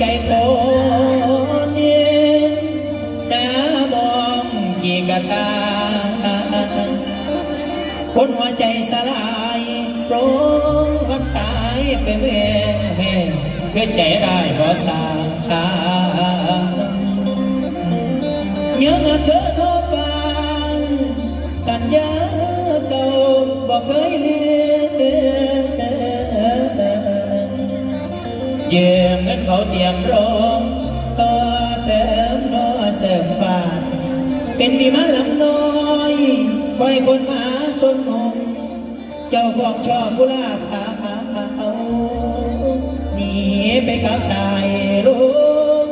ไก่โคนเนี่ยน้ามองกี่กะตาคนหัวใจสลายโปรงวันตายไปเมื่อเมื่อเพื่อใจได้บ่สาสาเนื้อเงินเธอ สัญญาเก่าบ่เคยลืมยืมเงินเขาเตรียมรองต่อเติมนอเสริมฟ้าเป็นมีมาหลังน้อยคอยคนมาสนมงเจ้าของชอบกุลาบขาวหนีไปกับสายลม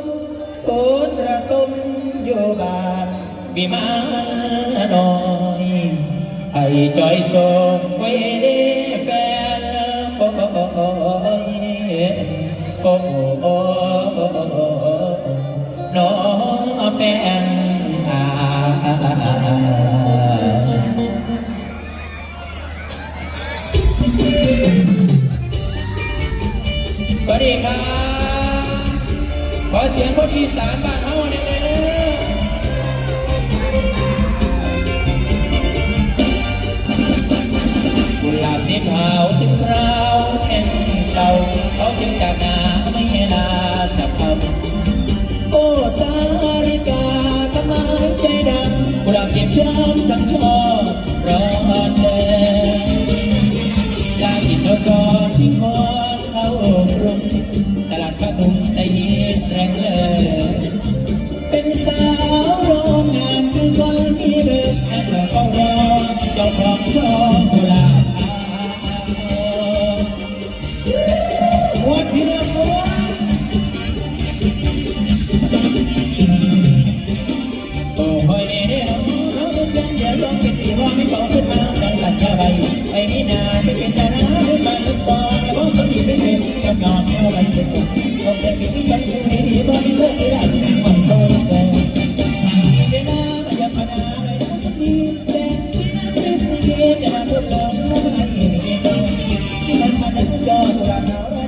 โอนระตมอยู่บ้านวิมานนอย ให้จอยส่งไว้เด้แฟนโอ้ยโอ้โอ้น้อแฟนอ่า เราเขาจึงจากนาไม่ให้ลาสักคำโอ้สาริกาทำไมใจดำกุหลาบเก็บช้ำทั้งช่อร้อนแดงลากินนกรที่คอนเข้ากรุงตลาดพระตุงได้ยินแรงเลยเป็นสาวโรงงานคือคนที่เดินแต่เธอก็รอเจ้าของชอ จะมาพูดลงม่ให้เห็ที่มันมาดันจอตัวเรา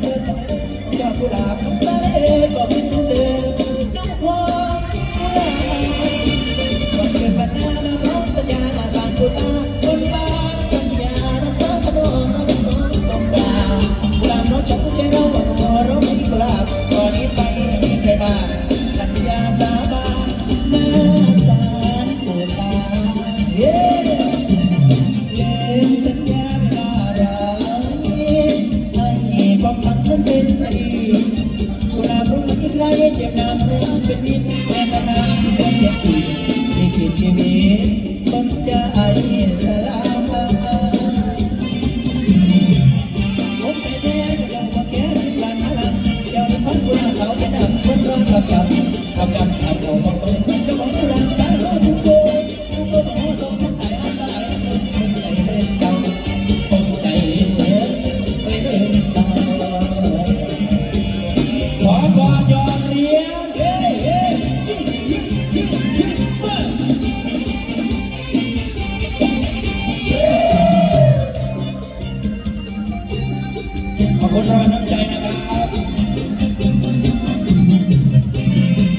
คุณรางวัลน้ำใจนะครับ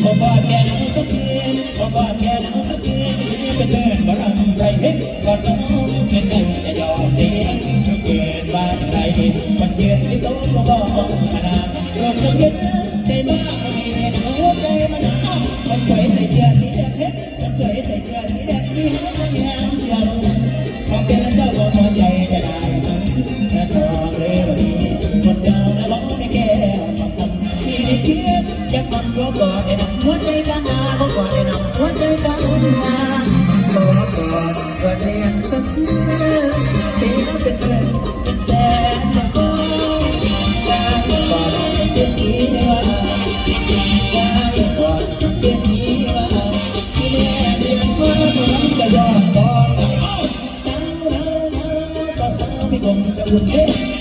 ขอบคุณแกนังสักคืนขอบคุณแกนังสักคืนเป็นเดินบารมใจเพ็กก่อนน้องเป็นเดินจะยอมดีเกิดว่านใครมันเยือนที่โต๊ะก็บอก กมันก็กอดได้นำหัวใจกันนาก็กอดได้นำหัวใจกันนาขอกอดก็เรียนสักทีเสียเป็นเพื่อนเป็นแสนจะก็อยากกอดเจ็บที่ว่าอยากกอดเจ็บที่ว่าที่แม่เรียนว่ามันจะยอมกอดกันเอ้าตั้งเธอก็ตั้งไม่คงจะอุ่นเย็น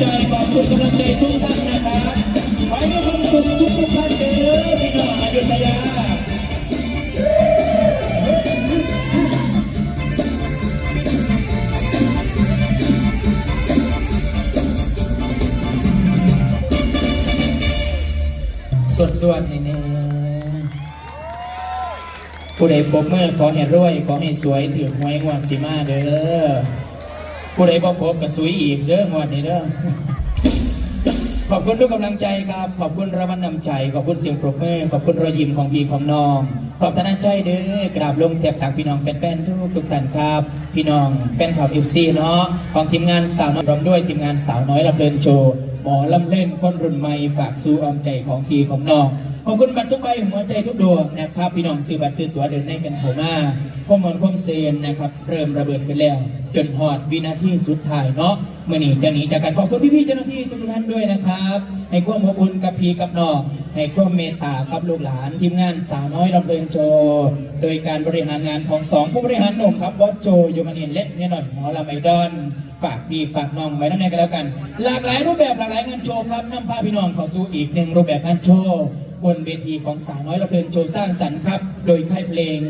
จขอบคุณกำลังใจทุกท่านนะครับขอให้มีความสุขทุกท่านเด้อพี่น้องอยุทยาสวดสวดให้แน่ผู้ใดพบเมื่อขอให้รวย ขอให้สวยถือหวยงวงสีมาเด้อ ผู้ใดบ่พบก็สวยอีกเด้องวดนี้เด้อขอบคุณทุกกำลังใจครับ ขอบคุณรางวัลนำใจ ขอบคุณเสียงปรบมือ ขอบคุณรอยยิ้มของพี่ของน้อง ขอบทนาใจเด้อกราบลงแทบตักพี่น้องแฟนๆทุกทุกท่านครับ พี่น้องแฟนคลับเอฟซีเนาะ ของทีมงานสาวน้อยร้อมด้วยทีมงานสาวน้อยลำเลินโชว์ หมอลำเล่นคนรุ่นใหม่ฝากสู่อ้อมใจของพี่ของน้อง อบคุณบัตรทุกใบหัวใจทุกดวงนะครับ พี่น้องซื้อบัตรซื้อตั๋วเดินในกันโผมาข้อมูลข้อมเซนนะครับ เริ่มระเบิดกันแล้ว จนหอดวินาทีสุดท้ายเนาะเมื่อนี้จะหนีจากกันขอบคุณพี่ๆเจ้าหน้าที่ทุกท่านด้วยนะครับ ให้ความอบอุ่นกับพี่กับน้องให้ความเมตตากับลูกหลานทีมงานสาวน้อยลำเพลินโชว์โดยการบริหารงานของสองผู้บริหารหนุ่มครับบอสโจโยมานินเล็กเนี่ยหน่อยหมอลำไอดอนฝากพี่ฝากน้องไว้นั่นเองกันแล้วกัน หลากหลายรูปแบบหลากหลายงานโชว์ครับนำพาพี่น้องเข้าสู่อีกหนึ่งรูปแบบงานโชว์ บนเวทีของสาวน้อยลำเพลินโชว์สร้างสรรค์ครับ โดยค่ายเพลง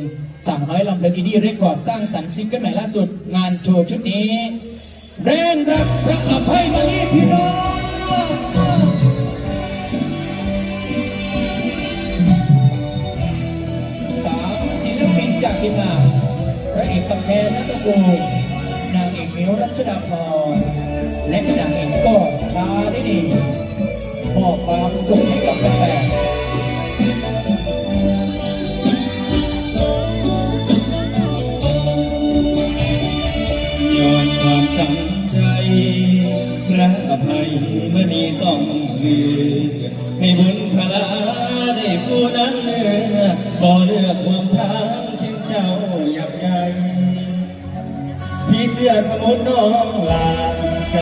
สาวน้อยลำเพลินอีดี้เรคคอร์ดสร้างสรรค์ซิงเกิลใหม่ล่าสุด งานโชว์ชุดนี้แรงรับพระอภัยมาลีพี่น้องสามศิลปินจากทีมงานพระเอกกำแพงนัทกูนางเอกมิวรัชดาพรและนางเอกก็ชาได้ดีมอบความสุขให้กับแฟน มณีต้องเลือให้บุญพลาได้ผู้นั้นเนือบ่เลือกความทางเช่นเจ้าอยากใหญ่พี่เสื้อสมุนน้องลา